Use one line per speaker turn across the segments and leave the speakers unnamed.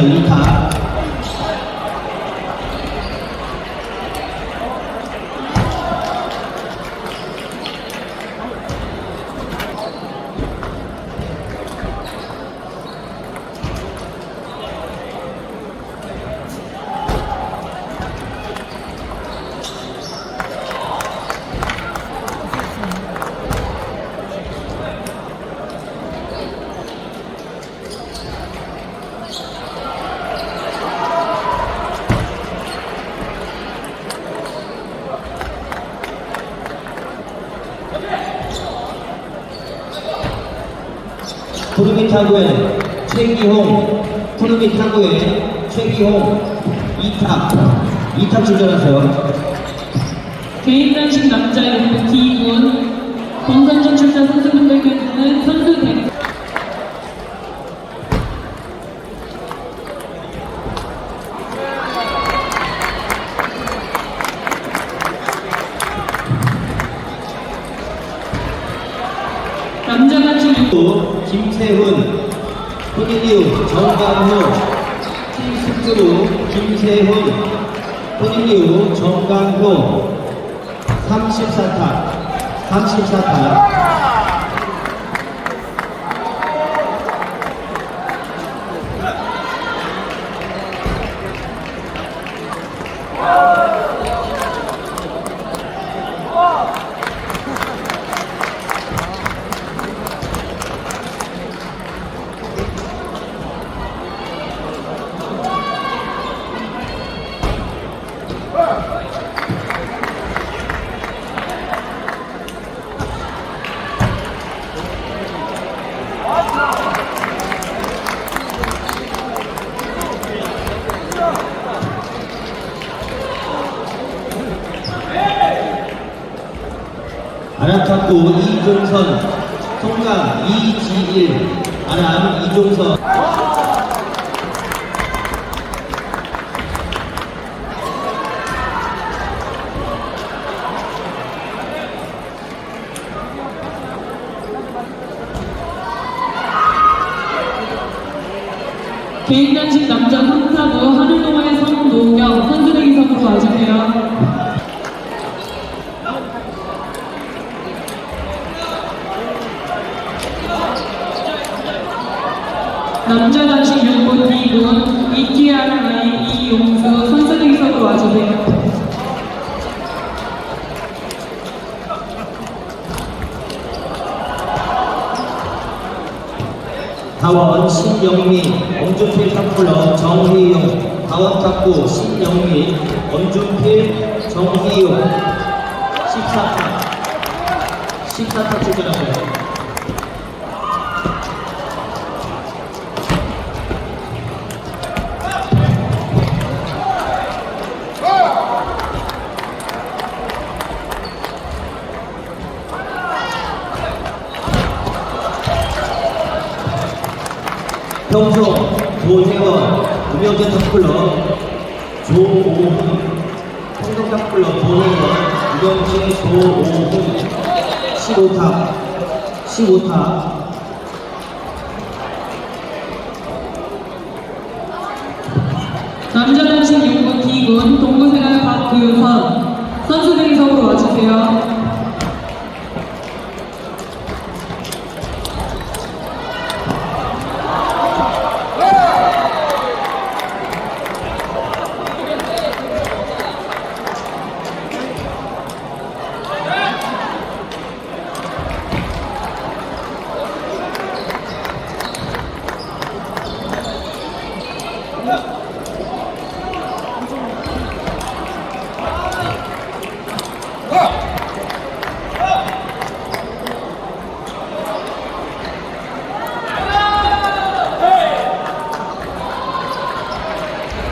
출전하 세요. 2타. 푸르미 타구의 최기홍, 푸르미 타구의 최기홍 2타, 2타 출전하세요.
개인 단식 남자 연구 D군 본선전 출전 선수분들께서는 선수 대 남자 단식 육-
또 김세훈, 혼인이후 정강호, 팀스크루 김세훈, 혼인이후 정강호. 34타, 34타. 아라타쿠 이종선, 송강 이지일, 아람 이종선.
개인 단식 남자 3타부 하늘동아의 성노경 선수 대기석으로 와주세요. 남자 단식 6부 D군 이기아라이 이용수 선수 대기석으로 와주세요.
다원 신영민, 엄준필 탑플러 정희용, 다원 탁구 신영민, 엄준필 정희용 14타 14타 출전하세요. 평소 조혜원, 우명재 탑플러 조오훈, 평동 탑플러 조혜원, 우명재 조오훈 15타 15타
남자 단식 6부 D군 동부생활 박규선 선수 대기석으로 와주세요.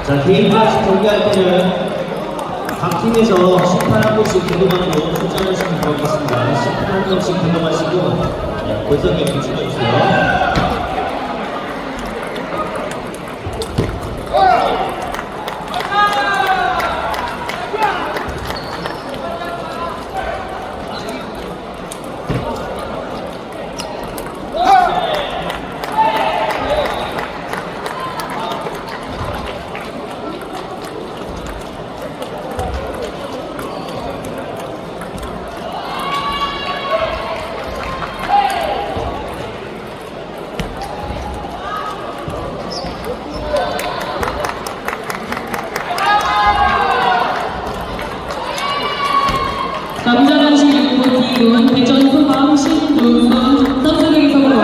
자, 개인 단식 경기할 때는 각 팀에서 심판 한 분씩 개동하고 출전하시면 되겠습니다. 심판 한 분씩 개동하시고 네, 본선에 붙여주세요. 대전 대전 소방 신문선 서울의 기석으로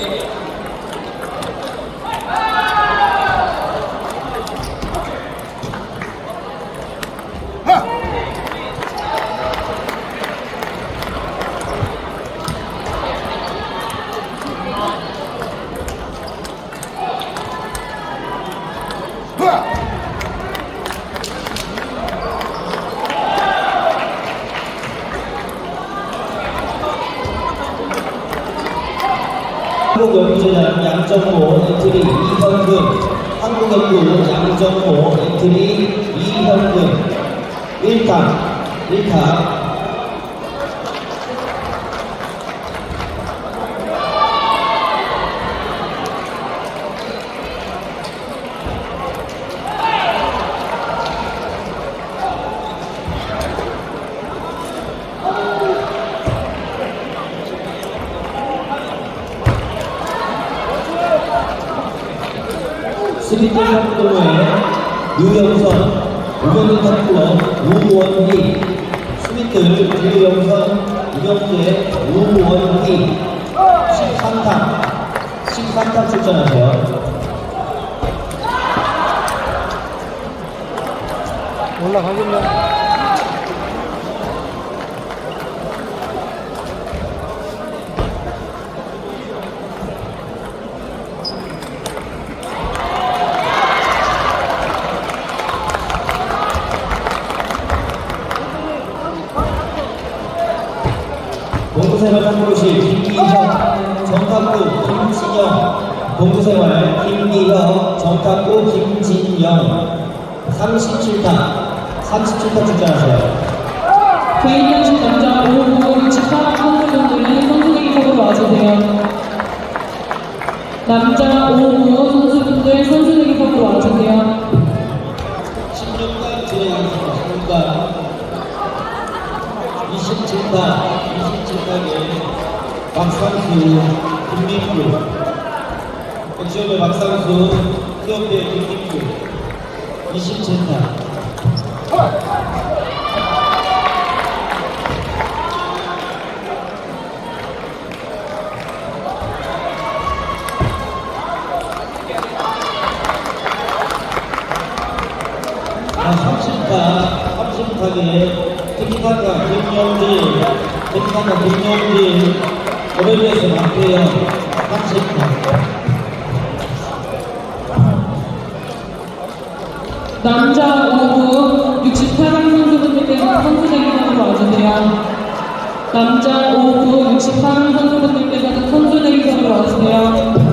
Yeah. 한국연구재단 양정모 엔트리 이현근 한국연구 양정모 엔트리 이현근. 1타 1타 스리트 탑구동호회 유영선 우경기 탑구원 우원희 스미트 유영선 우경재 우원희 13탑 13탑 출전하세요.
올라가겠네.
공부생활 탐구실 김기형 정탁구 김진영 공부생활 김기형 정탁구 김진영 37타 37타 출전하세요
개인 연식 남자 5구 68학 선수분들은 선수 대기석으로 와주세요. 남자 5구 선수분들 선수 대기석으로 와주세요.
16단 진행하겠습니다. 16단 27단 27단에 박상수 김민규. 백시험의 박상수 기업대 김민규. 27단 아, 30타, 30타에 테크니카가 김영진, 테크니카가 김영진, 오벨리에서 박태영, 30타.
남자 5구 68학 선수분들께서 선수 대기석으로 와주세요. 남자 5구 68학 선수분들께서는 선수 대기석으로 와주세요.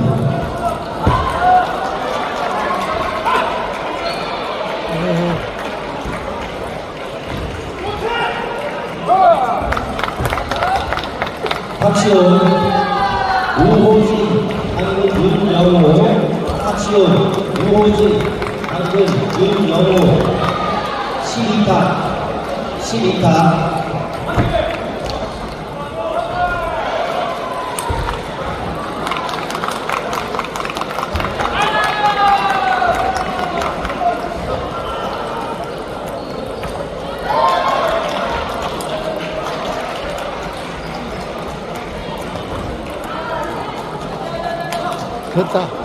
박시온, 우호진, 한근 윤영호, 박시온, 우호진, 한근 윤영호, 12타, 12타.
됐다.